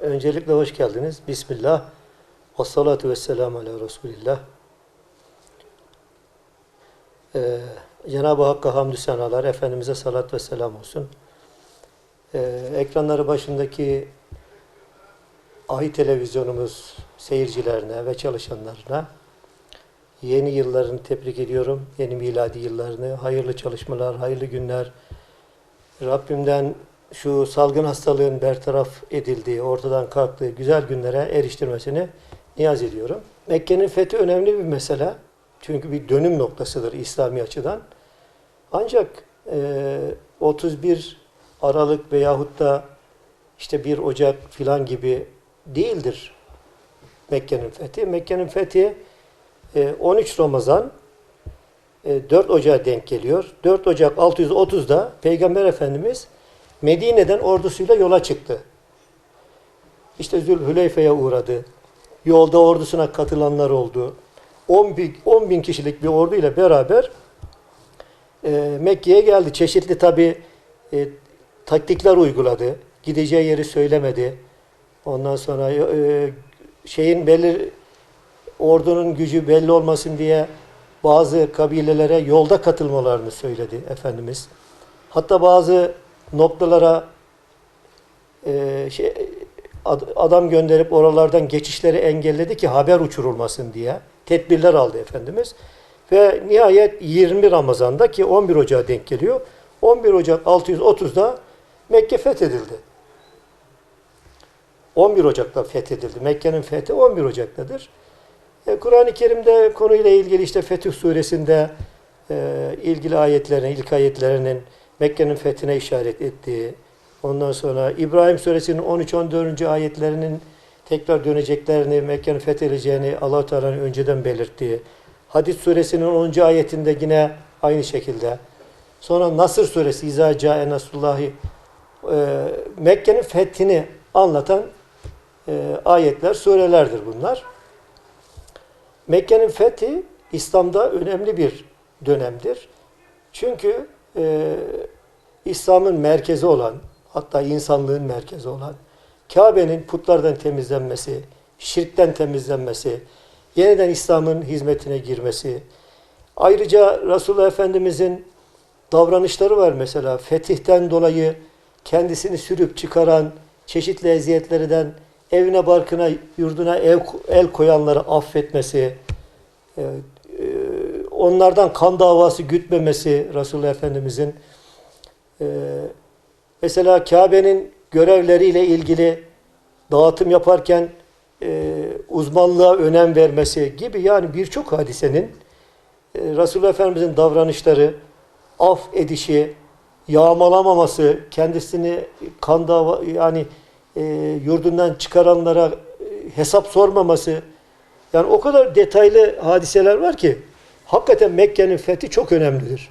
Öncelikle hoş geldiniz. Bismillah. Ve salatu ve selamu ala Resulillah. Ee, Cenab-ı Hakk'a hamdü senalar, Efendimiz'e salat ve selam olsun. Ee, ekranları başındaki Ahi televizyonumuz seyircilerine ve çalışanlarına yeni yıllarını tebrik ediyorum. Yeni miladi yıllarını, hayırlı çalışmalar, hayırlı günler. Rabbimden şu salgın hastalığın bertaraf edildiği, ortadan kalktığı güzel günlere eriştirmesini niyaz ediyorum. Mekke'nin fethi önemli bir mesele. Çünkü bir dönüm noktasıdır İslami açıdan. Ancak e, 31 Aralık veyahut da işte 1 Ocak filan gibi değildir Mekke'nin fethi. Mekke'nin fethi e, 13 Ramazan e, 4 Ocak'a denk geliyor. 4 Ocak 630'da Peygamber Efendimiz Medine'den ordusuyla yola çıktı. İşte Zülhüleyfe'ye uğradı. Yolda ordusuna katılanlar oldu. 10 bin, 10 bin kişilik bir orduyla beraber e, Mekke'ye geldi. Çeşitli tabi e, taktikler uyguladı. Gideceği yeri söylemedi. Ondan sonra e, şeyin belli ordunun gücü belli olmasın diye bazı kabilelere yolda katılmalarını söyledi Efendimiz. Hatta bazı noktalara e, şey, ad- adam gönderip oralardan geçişleri engelledi ki haber uçurulmasın diye tedbirler aldı Efendimiz. Ve nihayet 20 Ramazan'da ki 11 Ocak'a denk geliyor. 11 Ocak 630'da Mekke fethedildi. 11 Ocak'ta fethedildi. Mekke'nin fethi 11 Ocak'tadır. E, Kur'an-ı Kerim'de konuyla ilgili işte Fetih Suresinde e, ilgili ayetlerin, ilk ayetlerinin Mekke'nin fethine işaret ettiği, ondan sonra İbrahim Suresinin 13-14. ayetlerinin tekrar döneceklerini, Mekke'nin fethedileceğini allah Teala'nın önceden belirttiği, Hadis Suresinin 10. ayetinde yine aynı şekilde, sonra Nasır Suresi, İzâ câe nasrullahi, e, Mekke'nin fethini anlatan e, ayetler, surelerdir bunlar. Mekke'nin fethi İslam'da önemli bir dönemdir. Çünkü e, İslam'ın merkezi olan, hatta insanlığın merkezi olan, Kabe'nin putlardan temizlenmesi, şirkten temizlenmesi, yeniden İslam'ın hizmetine girmesi, ayrıca Resulullah Efendimizin davranışları var mesela. Fetihten dolayı kendisini sürüp çıkaran, çeşitli eziyetlerden evine barkına, yurduna ev, el koyanları affetmesi, e, e, onlardan kan davası gütmemesi Resulullah Efendimizin e, mesela Kabe'nin görevleriyle ilgili dağıtım yaparken e, uzmanlığa önem vermesi gibi yani birçok hadisenin e, Resulullah Efendimizin davranışları, af edişi, yağmalamaması, kendisini kan dava yani e, yurdundan çıkaranlara e, hesap sormaması yani o kadar detaylı hadiseler var ki hakikaten Mekke'nin fethi çok önemlidir.